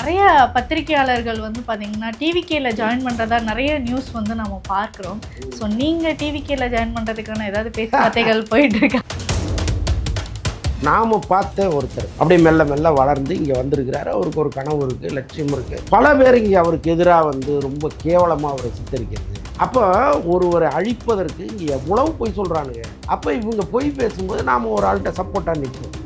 நிறைய பத்திரிகையாளர்கள் வந்து பார்த்தீங்கன்னா டிவிகேல ஜாயின் பண்ணுறதா நிறைய நியூஸ் வந்து நம்ம பார்க்குறோம். ஸோ நீங்கள் டிவிகேல ஜாயின் பண்ணுறதுக்கான ஏதாவது பேச்சுவார்த்தைகள் போயிட்டு இருக்கா நாம பார்த்த ஒருத்தர் அப்படியே மெல்ல மெல்ல வளர்ந்து இங்கே வந்திருக்கிறாரு. அவருக்கு ஒரு கனவு இருக்குது லட்சியம் இருக்குது பல பேர் இங்கே அவருக்கு எதிராக வந்து ரொம்ப கேவலமாக அவரை சித்தரிக்கிறது. அப்போ ஒருவரை அழிப்பதற்கு இங்கே எவ்வளவு பொய் சொல்கிறானுங்க அப்போ இவங்க பொய் பேசும்போது நாம் ஒரு ஆள்கிட்ட சப்போர்ட்டாக நிற்போம்.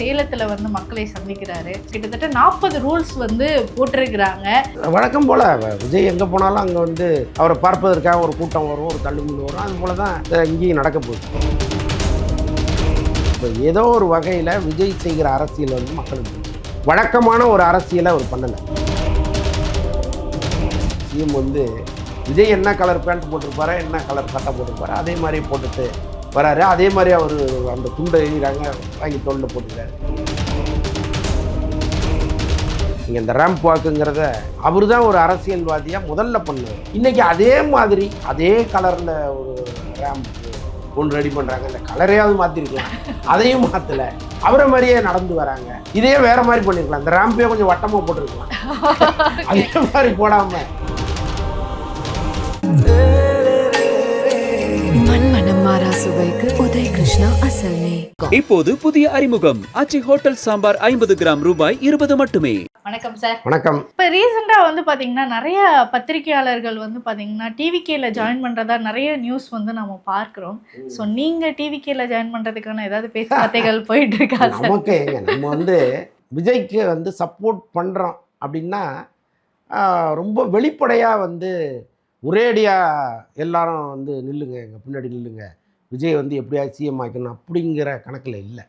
சேலத்தில் வந்து மக்களை சந்திக்கிறாரு. கிட்டத்தட்ட நாற்பது ரூல்ஸ் வந்து போட்டிருக்கிறாங்க. வழக்கம் போல் விஜய் எங்கே போனாலும் அங்கே வந்து அவரை பார்ப்பதற்காக ஒரு கூட்டம் வரும் ஒரு தள்ளுமுள்ளு வரும். அது போல தான் இங்கேயும் நடக்க போகுது. இப்போ ஏதோ ஒரு வகையில் விஜய் செய்கிற அரசியல் வந்து மக்களுக்கு வழக்கமான ஒரு அரசியலை அவர் பண்ணலை. சிஎம் வந்து விஜய் என்ன கலர் பேண்ட் போட்டிருப்பாரோ என்ன கலர் சட்டை போட்டிருப்பாரோ அதே மாதிரி போட்டுட்டு வராரு. அதே மாதிரி அவர் அந்த துண்டை எழுதிறாங்க வாங்கி தோளில் போட்டுக்கிறாரு. நீங்கள் இந்த ரேம்ப் வாக்குங்கிறத அவர் தான் ஒரு அரசியல்வாதியாக முதல்ல பண்ணார். இன்னைக்கு அதே மாதிரி அதே கலரில் ஒரு ரேம்ப் ஒன்று ரெடி பண்ணுறாங்க இந்த கலரையாவது மாற்றிருக்கலாம் அதையும் மாற்றலை அவரை மாதிரியே நடந்து வராங்க. இதே வேற மாதிரி பண்ணிருக்கலாம். இந்த ரேம்பே கொஞ்சம் வட்டமாக போட்டிருக்கலாம். அதே மாதிரி போடாமல் மாறா சுவைக்கு உதய் கிருஷ்ணா அசல் நெய் இப்போது புதிய அறிமுகம். அச்சி ஹோட்டல் சாம்பார் ஐம்பது கிராம் ரூபாய் இருபது மட்டுமே. வணக்கம் சார். வணக்கம். இப்போ ரீசெண்டாக வந்து பார்த்தீங்கன்னா நிறைய பத்திரிகையாளர்கள் வந்து பார்த்தீங்கன்னா டிவிகேல ஜாயின் பண்ணுறதா நிறைய நியூஸ் வந்து நம்ம பார்க்குறோம். ஸோ நீங்கள் டிவிகேல ஜாயின் பண்ணுறதுக்கான ஏதாவது பேச்சுவார்த்தைகள் போயிட்டு இருக்கா சார்? நமக்கு எங்க நம்ம வந்து விஜய்க்கு வந்து சப்போர்ட் பண்ணுறோம் அப்படின்னா ஆஹ், ரொம்ப வெளிப்படையாக வந்து ஒரேடியாக எல்லாரும் வந்து நில்லுங்க எங்கள் பின்னாடி நில்லுங்க. விஜய் வந்து எப்படியாவது சிஎம் ஆக்கணும் அப்படிங்கிற கணக்கில் இல்லை.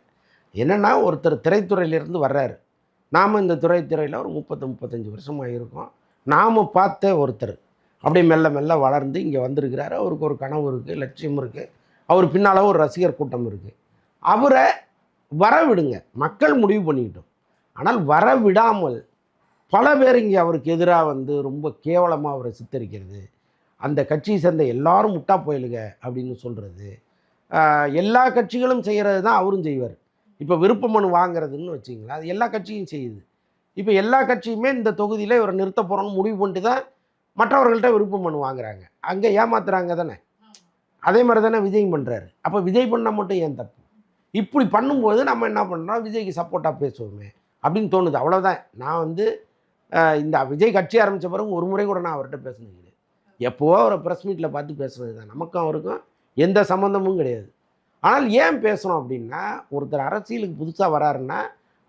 என்னென்னா ஒருத்தர் திரைத்துறையிலேருந்து வர்றாரு. நாம் இந்த துறைத்துறையில் ஒரு முப்பத்து முப்பத்தஞ்சு வருஷமாக இருக்கோம். நாம் பார்த்த ஒருத்தர் அப்படியே மெல்ல மெல்ல வளர்ந்து இங்கே வந்திருக்கிறாரு. அவருக்கு ஒரு கனவு இருக்குது லட்சியம் இருக்குது அவர் பின்னால் ஒரு ரசிகர் கூட்டம் இருக்குது அவரை வர விடுங்க மக்கள் முடிவு பண்ணிக்கிட்டோம். ஆனால் வர விடாமல் பல பேர் இங்கே அவருக்கு எதிராக வந்து ரொம்ப கேவலமாக அவரை சித்தரிக்கிறது. அந்த கட்சியை சேர்ந்த எல்லாரும் முட்டா போயிலுங்க அப்படின்னு சொல்கிறது எல்லா கட்சிகளும் செய்கிறது தான் அவரும் செய்வார். இப்போ விருப்ப மனு வாங்குறதுன்னு வச்சிங்களேன் அது எல்லா கட்சியும் செய்யுது. இப்போ எல்லா கட்சியுமே இந்த தொகுதியில் இவரை நிறுத்த போகிறோன்னு முடிவு பண்ணிட்டு தான் மற்றவர்கள்ட்ட விருப்ப மனு வாங்குறாங்க. அங்கே ஏமாத்துறாங்க தானே. அதே மாதிரி தானே விஜய் பண்ணுறாரு அப்போ விஜய் பண்ணால் மட்டும் ஏன் தப்பு? இப்படி பண்ணும்போது நம்ம என்ன பண்ணுறோம் விஜய்க்கு சப்போர்ட்டாக பேசுவோமே அப்படின்னு தோணுது. அவ்வளோதான் நான் வந்து இந்த விஜய் கட்சி ஆரம்பித்த பிறகு ஒரு முறை கூட நான் அவர்கிட்ட பேசினது எப்போவோ அவரை ப்ரெஸ் மீட்டில் பார்த்து பேசுனது தான் நமக்கும் அவருக்கும் எந்த சம்மந்தமும் கிடையாது. ஆனால் ஏன் பேசுகிறோம் அப்படின்னா ஒருத்தர் அரசியலுக்கு புதுசாக வராருன்னா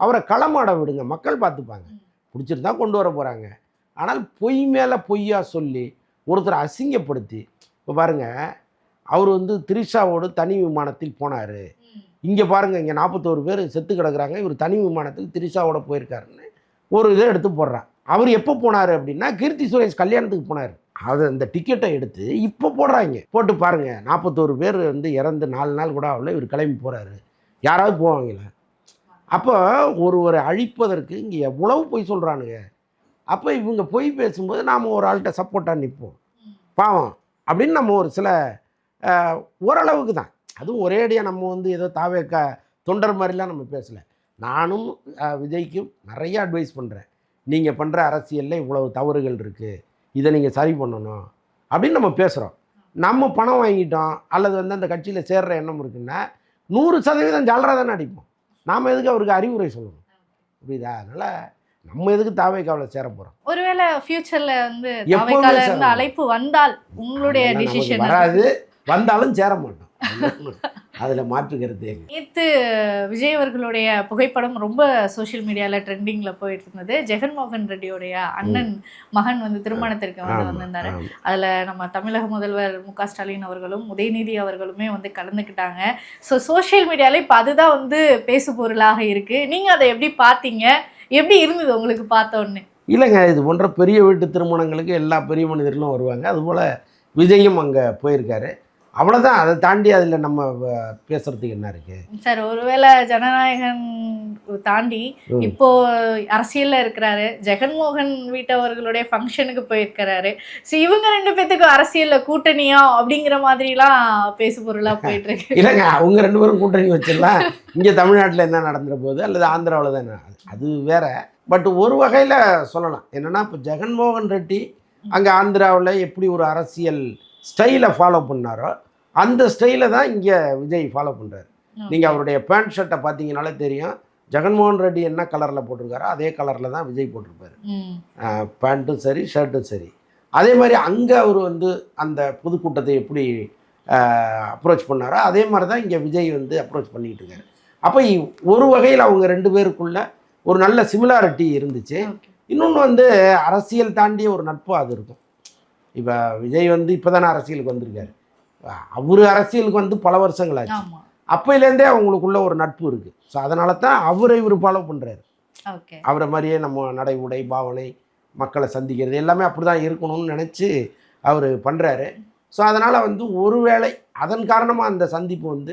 அவரை களமாட விடுங்க. மக்கள் பார்த்துப்பாங்க. பிடிச்சிருந்தா கொண்டு வர போகிறாங்க ஆனால் பொய் மேலே பொய்யா சொல்லி ஒருத்தரை அசிங்கப்படுத்தி இப்போ பாருங்கள் அவர் வந்து திரிஷாவோடு தனி விமானத்தில் போனார். இங்கே பாருங்கள் இங்கே நாற்பத்தோரு பேர் செத்து கிடக்குறாங்க. இவர் தனி விமானத்தில் திரிஷாவோட போயிருக்காருன்னு ஒரு இதை எடுத்து போடுறான் அவர் எப்போ போனார் அப்படின்னா கீர்த்தி சுரேஷ் கல்யாணத்துக்கு போனார். அது அந்த டிக்கெட்டை எடுத்து இப்போ போடுறாங்க. போட்டு பாருங்கள் நாற்பத்தோரு பேர் வந்து இறந்து நாலு நாள் கூட ஆகல. இவர் கிளம்பி போகிறாரு யாராவது போவாங்களே? அப்போ ஒருவரை அழிப்பதற்கு இங்கே எவ்வளவு பொய் சொல்கிறானுங்க அப்போ இவங்க பொய் பேசும்போது நாம் ஒரு ஆள்கிட்ட சப்போர்ட்டாக நிற்போம் பாவம். அப்படின்னு நம்ம ஒரு சில ஓரளவுக்கு தான். அதுவும் ஒரேடியாக நம்ம வந்து ஏதோ தாவேக்கா தொண்டர் மாதிரிலாம் நம்ம பேசலை. நானும் விஜய்க்கும் நிறைய அட்வைஸ் பண்ணுறேன் நீங்கள் பண்ணுற அரசியலில் இவ்வளவு தவறுகள் இருக்குது இதை நீங்கள் சரி பண்ணணும் அப்படின்னு நம்ம பேசுகிறோம் நம்ம பணம் வாங்கிட்டோம் அல்லது வந்து அந்த கட்சியில் சேர்ற எண்ணம் இருக்குன்னா நூறு சதவீதம் ஜாலராக தானே அடிப்போம். நாம் எதுக்கு அவருக்கு அறிவுரை சொல்லணும்? புரியுதா? அதனால் நம்ம எதுக்கு தாவேக்காவில் சேர போகிறோம் ஒருவேளை ஃபியூச்சர்ல வந்து இருந்து. அழைப்பு வந்தால் உங்களுடைய டிசிஷன் வராது. வந்தாலும் சேர மாட்டோம். அதில் மாற்றுக்கிறது நேத்து விஜய் அவர்களுடைய புகைப்படம் ரொம்ப சோஷியல் மீடியால ட்ரெண்டிங்ல போயிட்டு இருந்தது ஜெகன்மோகன் ரெட்டியோடைய அண்ணன் மகன் வந்து திருமணத்திற்கு வந்து வந்திருந்தாரு. அதுல நம்ம தமிழக முதல்வர் மு க ஸ்டாலின் அவர்களும் உதயநிதி அவர்களுமே வந்து கலந்துக்கிட்டாங்க. ஸோ சோஷியல் மீடியால இப்போ அதுதான் வந்து பேசு பொருளாக இருக்கு. நீங்க அதை எப்படி பார்த்தீங்க? எப்படி இருந்தது உங்களுக்கு பார்த்த உடனே இல்லைங்க இது போன்ற பெரிய வீட்டு திருமணங்களுக்கு எல்லா பெரிய மனிதர்களும் வருவாங்க. அதுபோல் விஜயும் அங்கே போயிருக்காரு. அவ்வளோதான் அதை தாண்டி அதில் நம்ம பேசுறதுக்கு என்ன இருக்குது சார் ஒருவேளை ஜனநாயகன் தாண்டி. இப்போ அரசியல்ல இருக்கிறாரு ஜெகன்மோகன் வீட்டவர்களுடைய ஃபங்க்ஷனுக்கு போயிருக்கிறாரு. ஸோ இவங்க ரெண்டு பேத்துக்கும் அரசியல்ல கூட்டணியா அப்படிங்கிற மாதிரிலாம் பேசு பொருளா போயிட்டு இருக்கு இல்லைங்க அவங்க ரெண்டு பேரும் கூட்டணி வச்சிடலாம். இங்கே தமிழ்நாட்டில் என்ன நடந்துற போகுது அல்லது ஆந்திராவில் தான் அது வேற. பட் ஒரு வகையில் சொல்லலாம். என்னன்னா இப்போ ஜெகன்மோகன் ரெட்டி அங்கே ஆந்திராவில் எப்படி ஒரு அரசியல் ஸ்டைலை ஃபாலோ பண்ணாரோ அந்த ஸ்டைலை தான் இங்கே விஜய் ஃபாலோ பண்ணுறாரு நீங்கள் அவருடைய பேண்ட் ஷர்ட்டை பார்த்தீங்கனாலே தெரியும். ஜெகன்மோகன் ரெட்டி என்ன கலரில் போட்டிருக்காரோ அதே கலரில் தான் விஜய் போட்டிருப்பாரு. பேண்ட்டும் சரி ஷர்ட்டும் சரி. அதே மாதிரி அங்கே அவர் வந்து அந்த பொதுக்கூட்டத்தை எப்படி அப்ரோச் பண்ணாரோ அதே மாதிரி தான் இங்கே விஜய் வந்து அப்ரோச் பண்ணிக்கிட்டு இருக்காரு. அப்போ ஒரு வகையில் அவங்க ரெண்டு பேருக்குள்ள ஒரு நல்ல சிமிலாரிட்டி இருந்துச்சு. இன்னொன்று வந்து அரசியல் தாண்டிய ஒரு நட்பு அது இருக்கும். இப்போ விஜய் வந்து இப்போ தானே அரசியலுக்கு வந்திருக்காரு. அவர் அரசியலுக்கு வந்து பல வருஷங்கள் ஆச்சு ஆமா. அப்போலேருந்தே அவங்களுக்குள்ள ஒரு நட்பு இருக்குது ஸோ அதனால தான் அவரை இவர் ஃபாலோ பண்ணுறாரு அவரை மாதிரியே நம்ம நடை உடை பாவனை மக்களை சந்திக்கிறது எல்லாமே அப்படி தான் இருக்கணும்னு நினச்சி அவர் பண்ணுறாரு ஸோ அதனால் வந்து ஒருவேளை அதன் காரணமாக அந்த சந்திப்பு வந்து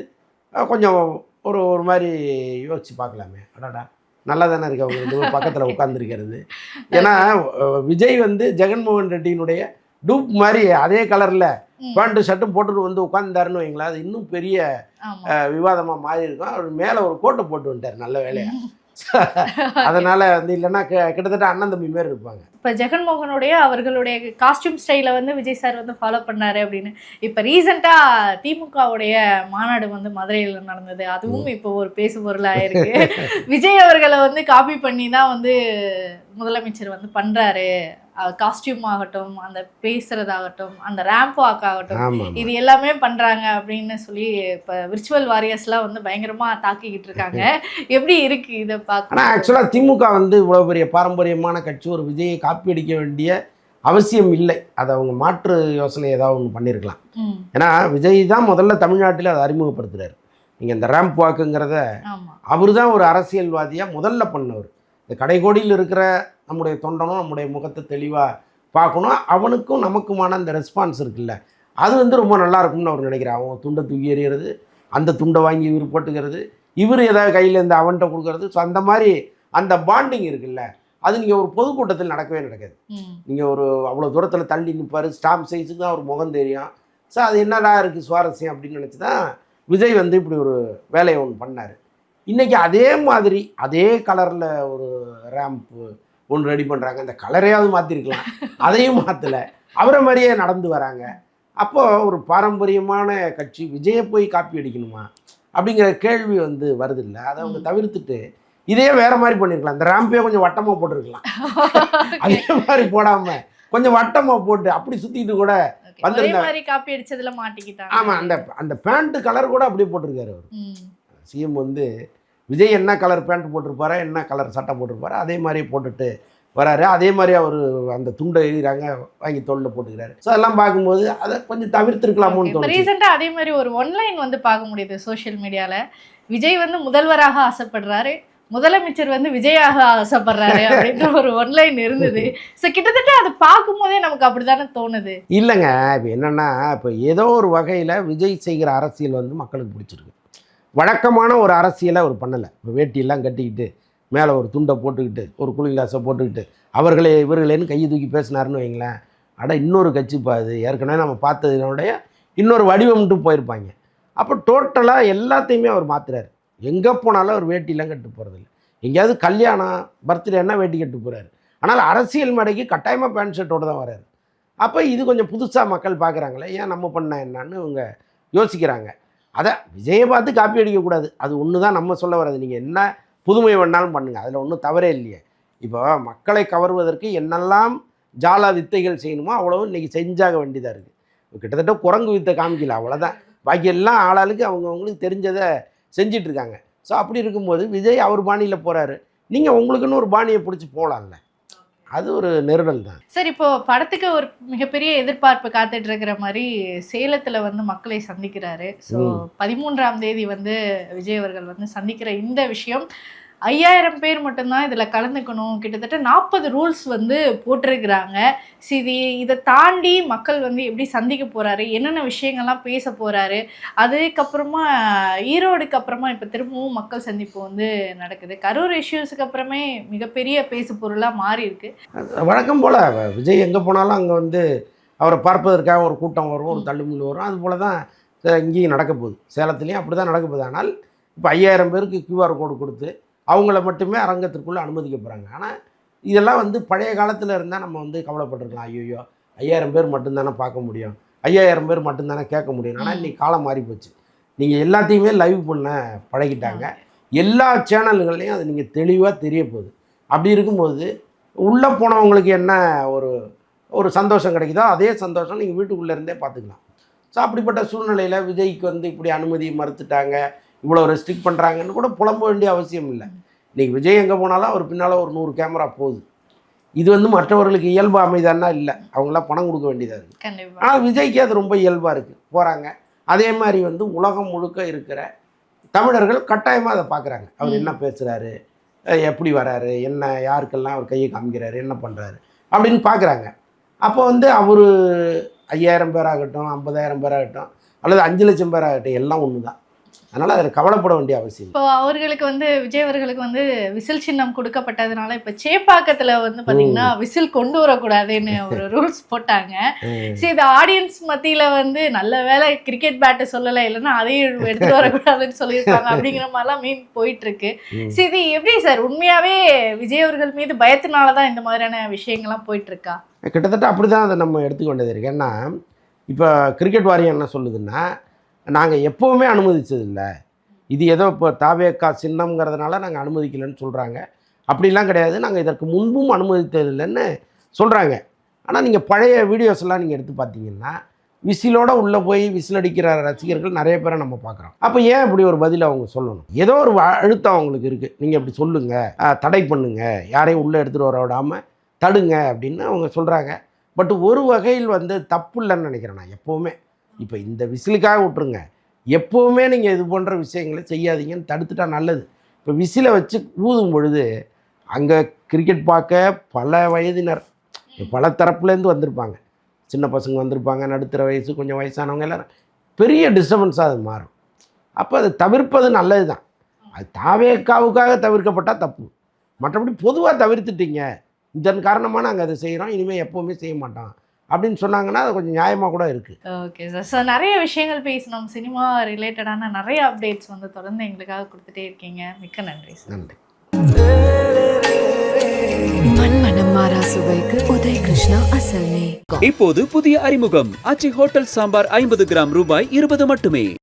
கொஞ்சம் ஒரு ஒரு மாதிரி யோசித்து பார்க்கலாமே. அடாடா நல்லா தானே இருக்கு அவங்க ரெண்டு பக்கத்தில் உட்காந்துருக்கிறது ஏன்னா விஜய் வந்து ஜெகன்மோகன் ரெட்டியினுடைய டூப் மாதிரி அதே கலரில். பேண்ட்டு ஷர்ட்டும் போட்டுட்டு வந்து உட்காந்துட்டாருன்னு வைங்களேன். அது இன்னும் பெரிய விவாதமாக மாறி இருக்கும் அவர் மேலே ஒரு கோட்டை போட்டு வந்துட்டார் நல்ல வேலையா. அதனால வந்து இல்லைன்னா கிட்டத்தட்ட அண்ணன் தம்பி மாரி இருப்பாங்க. இப்போ ஜெகன்மோகனுடைய அவர்களுடைய காஸ்டியூம் ஸ்டைலை வந்து விஜய் சார் வந்து ஃபாலோ பண்ணாரு அப்படின்னு. இப்போ ரீசெண்டாக திமுகவுடைய மாநாடு வந்து மதுரையில் நடந்தது. அதுவும் இப்போ ஒரு பேசு பொருளாக இருக்கு. விஜய் அவர்களை வந்து காப்பி பண்ணி தான் வந்து முதலமைச்சர் வந்து பண்றாரு. காஸ்டியூம் ஆகட்டும் அந்த பேசுறதாகட்டும் அந்த ரேம்ப் வாக் ஆகட்டும் இது எல்லாமே பண்றாங்க அப்படின்னு சொல்லி இப்போ விர்ச்சுவல் வாரியர்ஸ்லாம் வந்து பயங்கரமா தாக்கிக்கிட்டு இருக்காங்க. எப்படி இருக்கு இதை பார்க்க? ஆனால் ஆக்சுவலாக திமுக வந்து இவ்வளோ பெரிய பாரம்பரியமான கட்சி ஒரு விஜயை காப்பி அடிக்க வேண்டிய அவசியம் இல்லை. அதை அவங்க மாற்று யோசனை ஏதாவது ஒன்று பண்ணியிருக்கலாம் ஏன்னா விஜய் தான் முதல்ல தமிழ்நாட்டில் அதை அறிமுகப்படுத்துறாரு. நீங்கள் இந்த ரேம்ப் வாக்குங்கிறத அவர் தான் ஒரு அரசியல்வாதியாக முதல்ல பண்ணவர். இந்த கடைகோடியில் இருக்கிற நம்முடைய தொண்டனும் நம்முடைய முகத்தை தெளிவாக பார்க்கணும். அவனுக்கும் நமக்குமான அந்த ரெஸ்பான்ஸ் இருக்குல்ல. அது வந்து ரொம்ப நல்லா இருக்கும்னு அவர் நினைக்கிறார். அவன் துண்டை தூக்கி எறிகிறது அந்த துண்டை வாங்கி இவர் போட்டுக்கிறது இவர் ஏதாவது கையில் இருந்து அவன்கிட்ட கொடுக்கறது. ஸோ அந்த மாதிரி அந்த பாண்டிங் இருக்குல்ல. அது நீங்கள் ஒரு பொதுக்கூட்டத்தில் நடக்கவே நடக்காது. நீங்கள் ஒரு அவ்வளோ தூரத்தில் தள்ளி நிற்பார் ஸ்டாம்ப் சைஸுக்கு தான் ஒரு முகம் தெரியும். ஸோ அது என்னடா இருக்குது சுவாரஸ்யம் அப்படின்னு நினச்சி தான் விஜய் வந்து இப்படி ஒரு வேலையை ஒன்று பண்ணார். இன்றைக்கி அதே மாதிரி அதே கலரில் ஒரு ரேம்ப்பு ஒன்று ரெடி பண்ணுறாங்க அந்த கலரையாவது மாற்றிருக்கலாம் அதையும் மாற்றலை அவரை மாதிரியே நடந்து வராங்க. அப்போ ஒரு பாரம்பரியமான கட்சி விஜயை போய் காப்பி அடிக்கணுமா? அப்படிங்கிற கேள்வி வந்து வருது இல்லை அதை அவங்க தவிர்த்துட்டு இதே வேற மாதிரி பண்ணிருக்கலாம். இந்த ரேம்பே கொஞ்சம் வட்டமாக போட்டிருக்கலாம். அதே மாதிரி போடாம கொஞ்சம் வட்டமா போட்டு அப்படி சுத்திட்டு கூட Okay. ஒரே வந்திருந்தா- மாதிரி காப்பி அடிச்சதுல மாட்டிக்கிட்டாங்க. ஆமா அந்த அந்த பேண்ட் கலர் கூட அப்படியே போட்டிருக்காரு அவர். சிஎம் வந்து விஜய் என்ன கலர் பேண்ட் போட்டிருப்பாரோ என்ன கலர் சட்டை போட்டிருப்பாரோ அதே மாதிரியே போட்டுட்டு வராரு. அதே மாதிரி அவர் அந்த துண்டை எழுதுறாங்க வாங்கி தோளில் போட்டுக்கிறாரு. ஸோ அதெல்லாம் பார்க்கும்போது அதை கொஞ்சம் தவிர்த்திருக்கலாமோன்னு இப்போ தோணுச்சு. ரீசெண்டா அதே மாதிரி ஒரு ஒன்லைன் வந்து பார்க்க முடியுது சோஷியல் மீடியால விஜய் வந்து முதல்வராக ஆசைப்படுறாரு. முதலமைச்சர் வந்து விஜயாக ஆசைப்படுறாரு அப்படின்ற ஒரு ஒன்லைன் இருந்தது. ஸோ கிட்டத்தட்ட அது பார்க்கும் போதே நமக்கு அப்படிதானே தோணுது. இல்லைங்க இப்போ என்னென்னா இப்போ ஏதோ ஒரு வகையில் விஜய் செய்கிற அரசியல் வந்து மக்களுக்கு பிடிச்சிருக்கு. வழக்கமான ஒரு அரசியலை அவர் பண்ணலை. இப்போ வேட்டியெல்லாம் கட்டிக்கிட்டு மேலே ஒரு துண்டை போட்டுக்கிட்டு ஒரு கூலிங் கிளாஸை போட்டுக்கிட்டு அவர்களே இவர்களேன்னு கையை தூக்கி பேசினாருன்னு வைங்களேன். அட இன்னொரு கட்சிப்பா அது ஏற்கனவே நம்ம பார்த்ததினுடைய இன்னொரு வடிவம்ட்டு போயிருப்பாங்க. அப்போ டோட்டலாக எல்லாத்தையுமே அவர் மாத்துறாரு. எங்கே போனாலும் அவர் வேட்டிலாம் கட்டு போகிறதில்ல எங்கேயாவது கல்யாணம் பர்த்டேன்னா வேட்டி கட்டு போகிறாரு ஆனால் அரசியல் மேடைக்கு கட்டாயமாக பேண்ட் ஷர்ட்டோடு தான் வராரு. அப்போ இது கொஞ்சம் புதுசாக மக்கள் பார்க்குறாங்களே ஏன் நம்ம பண்ண என்னான்னு இவங்க யோசிக்கிறாங்க. அதை விஜயை பார்த்து காப்பி அடிக்கக்கூடாது அது ஒன்று தான் நம்ம சொல்ல வர்றது நீங்கள் என்ன புதுமை வேணாலும் பண்ணுங்கள் அதில் ஒன்றும் தவறே இல்லையே. இப்போ மக்களை கவர்வதற்கு என்னெல்லாம் ஜாலா வித்தைகள் செய்யணுமோ அவ்வளவு இன்றைக்கி செஞ்சாக வேண்டியதாக இருக்குது கிட்டத்தட்ட குரங்கு வித்தை காமிக்கல அவ்வளோதான் பாக்கி எல்லாம் ஆளாளுக்கு அவங்கவுங்களுக்கு தெரிஞ்சதை செஞ்சிட்ருக்காங்க ஸோ அப்படி இருக்கும்போது விஜய் அவர் பாணியில் போகிறாரு நீங்கள் உங்களுக்குன்னு ஒரு பாணியை பிடிச்சி போகலாம்ல அது ஒரு நெருடல் தான் சரி இப்போ படத்துக்கு ஒரு மிகப்பெரிய எதிர்பார்ப்பு காத்துட்டு இருக்கிற மாதிரி சேலத்துல வந்து மக்களை சந்திக்கிறாரு ஸோ. பதிமூன்றாம் தேதி வந்து விஜய் அவர்கள் வந்து சந்திக்கிற இந்த விஷயம் ஐயாயிரம் பேர் மட்டும்தான் இதில் கலந்துக்கணும். கிட்டத்தட்ட நாற்பது ரூல்ஸ் வந்து போட்டிருக்கிறாங்க. சரி இதை தாண்டி மக்கள் வந்து எப்படி சந்திக்க போகிறாரு என்னென்ன விஷயங்கள்லாம் பேச போகிறாரு அதுக்கப்புறமா ஈரோடுக்கு அப்புறமா இப்போ திரும்பவும் மக்கள் சந்திப்பு வந்து நடக்குது. கரூர் இஷ்யூஸுக்கு அப்புறமே மிகப்பெரிய பேசு பொருளாக மாறி இருக்கு வழக்கம் போல் விஜய் எங்கே போனாலும் அங்கே வந்து அவரை பார்ப்பதற்காக ஒரு கூட்டம் வரும் ஒரு தள்ளுமுள்ளு வரும். அது போல தான் இங்கேயும் நடக்க போகுது. சேலத்துலேயும் அப்படி தான் நடக்க போகுது. ஆனால் இப்போ ஐயாயிரம் பேருக்கு கியூஆர் கோடு கொடுத்து அவங்கள மட்டுமே அரங்கத்திற்குள்ளே அனுமதிக்க போகிறாங்க ஆனால் இதெல்லாம் வந்து பழைய காலத்தில் இருந்தால் நம்ம வந்து கவலைப்பட்டிருக்கலாம். ஐயோ ஐயாயிரம் பேர் மட்டும்தானே பார்க்க முடியும். ஐயாயிரம் பேர் மட்டும்தானே கேட்க முடியும். ஆனால் இன்றைக்கி காலம் மாறி போச்சு. நீங்கள் எல்லாத்தையுமே லைவ் பண்ண பழகிட்டாங்க. எல்லா சேனல்கள்லையும் அது நீங்கள் தெளிவாக தெரிய போகுது. அப்படி இருக்கும்போது உள்ளே போனவங்களுக்கு என்ன ஒரு ஒரு சந்தோஷம் கிடைக்குதோ அதே சந்தோஷம் நீங்கள் வீட்டுக்குள்ளே இருந்தே பார்த்துக்கலாம். ஸோ அப்படிப்பட்ட சூழ்நிலையில் விஜய்க்கு வந்து இப்படி அனுமதி மறுத்துட்டாங்க. இவ்வளோ ரெஸ்ட்ரிக்ட் பண்ணுறாங்கன்னு கூட புலம்ப வேண்டிய அவசியம் இல்லை. இன்றைக்கி விஜய் எங்கே போனாலும் அவர் பின்னால் ஒரு நூறு கேமரா போகுது. இது வந்து மற்றவர்களுக்கு இயல்பு அமைதானா இல்லை. அவங்களாம் பணம் கொடுக்க வேண்டியதாக இருக்குது ஆனால் விஜய்க்கு அது ரொம்ப இயல்பாக இருக்குது போகிறாங்க அதே மாதிரி வந்து உலகம் முழுக்க இருக்கிற தமிழர்கள் கட்டாயமாக அதை பார்க்குறாங்க அவர். என்ன பேசுகிறாரு எப்படி வராரு? என்ன யாருக்கெல்லாம் அவர் கையை காமிக்கிறாரு? என்ன பண்ணுறாரு அப்படின்னு பார்க்குறாங்க அப்போ வந்து அவர் ஐயாயிரம் பேராகட்டும் ஐம்பதாயிரம் பேராகட்டும் அல்லது அஞ்சு லட்சம் பேராகட்டும் எல்லாம் ஒன்று தான் அதனால் அதில் கவலைப்பட வேண்டிய அவசியம். இப்போ அவர்களுக்கு வந்து விஜய் அவர்களுக்கு வந்து விசில் சின்னம் கொடுக்கப்பட்டதுனால இப்போ சேப்பாக்கத்துல வந்து பாத்தீங்கன்னா விசில் கொண்டு வரக்கூடாதுன்னு ஒரு ரூல்ஸ் போட்டாங்க. சரி இது ஆடியன்ஸ் மத்தியில வந்து நல்ல வேளை கிரிக்கெட் பேட்டு சொல்லலை இல்லைன்னா அதையும் எடுத்துட்டு வரக்கூடாதுன்னு சொல்லியிருக்காங்க அப்படிங்கிற மாதிரிலாம் மீன் போயிட்டு இருக்கு ம். சரி இது எப்படி சார்? உண்மையாவே விஜய் அவர்கள் மீது பயத்தினால தான் இந்த மாதிரியான விஷயங்கள்லாம் போயிட்டு இருக்கா கிட்டத்தட்ட அப்படி தான் அதை நம்ம எடுத்துக்க வேண்டியது இருக்கு. ஏன்னா இப்போ கிரிக்கெட் வாரியம் என்ன சொல்லுதுன்னா நாங்கள் எப்போவுமே அனுமதித்ததில்லை இது ஏதோ இப்போ தாவேக்கா சின்னம்ங்கிறதுனால நாங்கள் அனுமதிக்கலைன்னு சொல்கிறாங்க அப்படிலாம் கிடையாது. நாங்கள் இதற்கு முன்பும் அனுமதித்ததில்லைன்னு சொல்கிறாங்க ஆனால் நீங்கள் பழைய வீடியோஸ் எல்லாம் நீங்கள் எடுத்து பார்த்தீங்கன்னா விசிலோட உள்ளே போய் விசில் அடிக்கிற ரசிகர்கள் நிறைய பேரை நம்ம பார்க்குறோம். அப்போ ஏன் இப்படி ஒரு பதில் அவங்க சொல்லணும்? ஏதோ ஒரு அழுத்தம் அவங்களுக்கு இருக்குது நீங்கள் இப்படி சொல்லுங்கள் தடை பண்ணுங்கள் யாரையும் உள்ளே எடுத்துகிட்டு வர விடாமல் தடுங்க அப்படின்னு அவங்க சொல்கிறாங்க பட் ஒரு வகையில் வந்து தப்பு இல்லைன்னு நினைக்கிறேன் நான் எப்போவுமே. இப்போ இந்த விசிலுக்காக விட்ருங்க எப்போவுமே நீங்கள் இது போன்ற விஷயங்களை செய்யாதீங்கன்னு தடுத்துட்டா நல்லது. இப்போ விசிலை வச்சு ஊதும் பொழுது அங்கே கிரிக்கெட் பார்க்க பல வயதினர் பல தரப்புலேருந்து வந்திருப்பாங்க. சின்ன பசங்க வந்திருப்பாங்க நடுத்தர வயசு கொஞ்சம் வயசானவங்க எல்லாரும். பெரிய டிஸ்டர்பன்ஸாக அது மாறும். அப்போ அதை தவிர்ப்பது நல்லது தான் அது தாவேக்காவுக்காக தவிர்க்கப்பட்டால் தப்பு. மற்றபடி பொதுவாக தவிர்த்துட்டீங்க. இதன் காரணமாக நாங்கள் அதை செய்கிறோம் இனிமேல் எப்போவுமே செய்ய மாட்டோம். அப்படின்னு சொன்னாங்கன்னா அது கொஞ்சம் நியாயமாக கூட இருக்குது ஓகே சார் ஸோ நிறைய விஷயங்கள் பேசணும் சினிமா ரிலேட்டடான நிறைய அப்டேட்ஸ் வந்து தொடர்ந்து எங்களுக்காக கொடுத்துட்டே இருக்கீங்க. மிக்க நன்றி சார் நன்றி. இப்போது புதிய அறிமுகம். ஆச்சி ஹோட்டல் சாம்பார் ஐம்பது கிராம் ரூபாய் இருபது மட்டுமே.